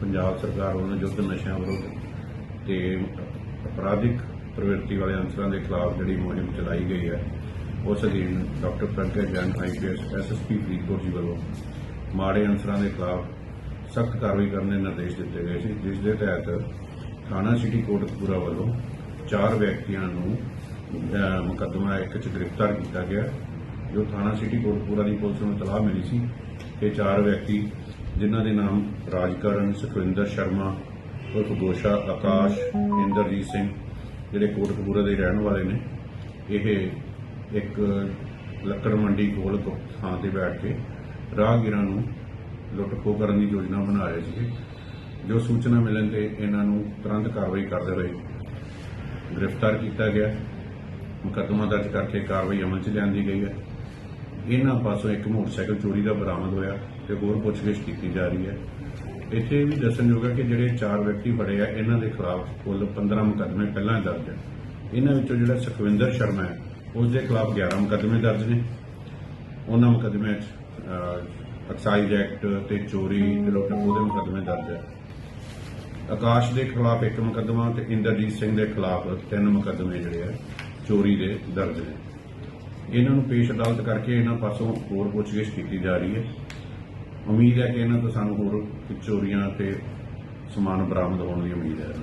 ਪੰਜਾਬ ਸਰਕਾਰ ਵੱਲੋਂ ਯੁੱਧ ਨਸ਼ਿਆਂ ਵਿਰੁੱਧ ਤੇ ਅਪਰਾਧਿਕ ਪ੍ਰਵਿਰਤੀ ਵਾਲੇ ਅਨਸਰਾਂ ਦੇ ਖਿਲਾਫ ਜਿਹੜੀ ਮੁਹਿੰਮ ਚਲਾਈ ਗਈ ਹੈ, ਉਸ ਅਧੀਨ ਡਾਕਟਰ ਪ੍ਰਗਟ ਜੈਨ ਆਈਪੀਐਸ ਐਸਐਸਪੀ ਫਰੀਦਕੋਟ ਜੀ ਵੱਲੋਂ ਮਾੜੇ ਅਨਸਰਾਂ ਦੇ ਖਿਲਾਫ ਸਖਤ ਕਾਰਵਾਈ ਕਰਨ ਦੇ ਨਿਰਦੇਸ਼ ਦਿੱਤੇ ਗਏ ਸੀ, ਜਿਸ ਦੇ ਤਹਿਤ ਥਾਣਾ ਸਿਟੀ ਕੋਟਕਪੂਰਾ ਵੱਲੋਂ ਚਾਰ ਵਿਅਕਤੀਆਂ ਨੂੰ ਮੁਕੱਦਮਾ ਇੱਕ ਚ ਗ੍ਰਿਫਤਾਰ ਕੀਤਾ ਗਿਆ, ਜੋ ਥਾਣਾ ਸਿਟੀ ਕੋਟਕਪੂਰਾ ਦੀ ਪੁਲਿਸ ਨੂੰ ਤਲਾਹ ਮਿਲੀ ਸੀ ਕਿ ਚਾਰ ਵਿਅਕਤੀ ਜਿਨ੍ਹਾਂ ਦੇ ਨਾਮ ਰਾਜਕਰਨ, ਸੁਖਵਿੰਦਰ ਸ਼ਰਮਾ, ਉਰਫ ਗੋਸ਼ਾ, ਆਕਾਸ਼, ਇੰਦਰਜੀਤ ਸਿੰਘ, ਜਿਹੜੇ ਕੋਟਕਪੂਰਾ ਦੇ ਰਹਿਣ ਵਾਲੇ ਨੇ, ਇਹ ਇੱਕ ਲੱਕੜ ਮੰਡੀ ਕੋਲ ਥਾਂ ਤੇ ਬੈਠ ਕੇ ਰਾਹਗੀਰਾਂ ਨੂੰ ਲੁੱਟ ਖੋਹ ਕਰਨ ਦੀ ਯੋਜਨਾ ਬਣਾ ਰਹੇ ਸੀਗੇ, ਜੋ ਸੂਚਨਾ ਮਿਲਣ ਤੇ ਇਹਨਾਂ ਨੂੰ ਤੁਰੰਤ ਕਾਰਵਾਈ ਕਰਦੇ ਹੋਏ ਗ੍ਰਿਫਤਾਰ ਕੀਤਾ ਗਿਆ। ਮੁਕੱਦਮਾ ਦਰਜ ਕਰਕੇ ਕਾਰਵਾਈ ਅਮਲ 'ਚ ਲਿਆਂਦੀ ਗਈ ਹੈ। ਇਹਨਾਂ ਪਾਸੋਂ ਇੱਕ ਮੋਟਰਸਾਈਕਲ ਚੋਰੀ ਦਾ ਬਰਾਮਦ ਹੋਇਆ। ਤੇ ਹੋਰ ਪੁੱਛਗਿੱਛ ਕੀਤੀ ਜਾ ਰਹੀ ਹੈ। ਇੱਥੇ ਵੀ ਦੱਸਣਯੋਗ ਹੈ ਕਿ ਜਿਹੜੇ ਚਾਰ ਵਿਅਕਤੀ ਫੜੇ ਆ ਇਹਨਾਂ ਦੇ ਖਿਲਾਫ ਕੁੱਲ 15 ਮੁਕੱਦਮੇ ਪਹਿਲਾਂ ਦਰਜ ਹੈ। ਇਹਨਾਂ ਵਿੱਚੋਂ ਜਿਹੜਾ ਸੁਖਵਿੰਦਰ ਸ਼ਰਮਾ ਹੈ ਉਸ ਦੇ ਖਿਲਾਫ 11 ਮੁਕੱਦਮੇ ਦਰਜ ਨੇ। ਉਹਨਾਂ ਮੁਕੱਦਮਿਆਂ 'ਚ ਅਹ, ਐਕਸਾਈਜ਼ ਐਕਟ ਤੇ ਚੋਰੀ ਤੇ ਲੁੱਟ ਖੋਹ ਮੁਕੱਦਮੇ ਦਰਜ ਹੈ। ਆਕਾਸ਼ ਦੇ ਖਿਲਾਫ ਇੱਕ ਮੁਕੱਦਮਾ ਤੇ ਇੰਦਰਜੀਤ ਸਿੰਘ ਦੇ ਖਿਲਾਫ ਤਿੰਨ ਮੁਕੱਦਮੇ ਜਿਹੜੇ ਆ ਚੋਰੀ ਦੇ ਦਰਜ ਨੇ। ਇਹਨਾਂ ਨੂੰ ਪੇਸ਼ ਅਦਾਲਤ ਕਰਕੇ ਇਹਨਾਂ ਪਾਸੋਂ ਹੋਰ ਪੁੱਛਗਿੱਛ ਕੀਤੀ ਜਾ ਰਹੀ ਹੈ। ਉਮੀਦ ਹੈ ਕਿ ਇਹਨਾਂ ਤੋਂ ਸਾਨੂੰ ਹੋਰ ਚੋਰੀਆਂ ਤੇ ਸਮਾਨ ਬਰਾਮਦ ਹੋਣ ਦੀ ਉਮੀਦ ਹੈ।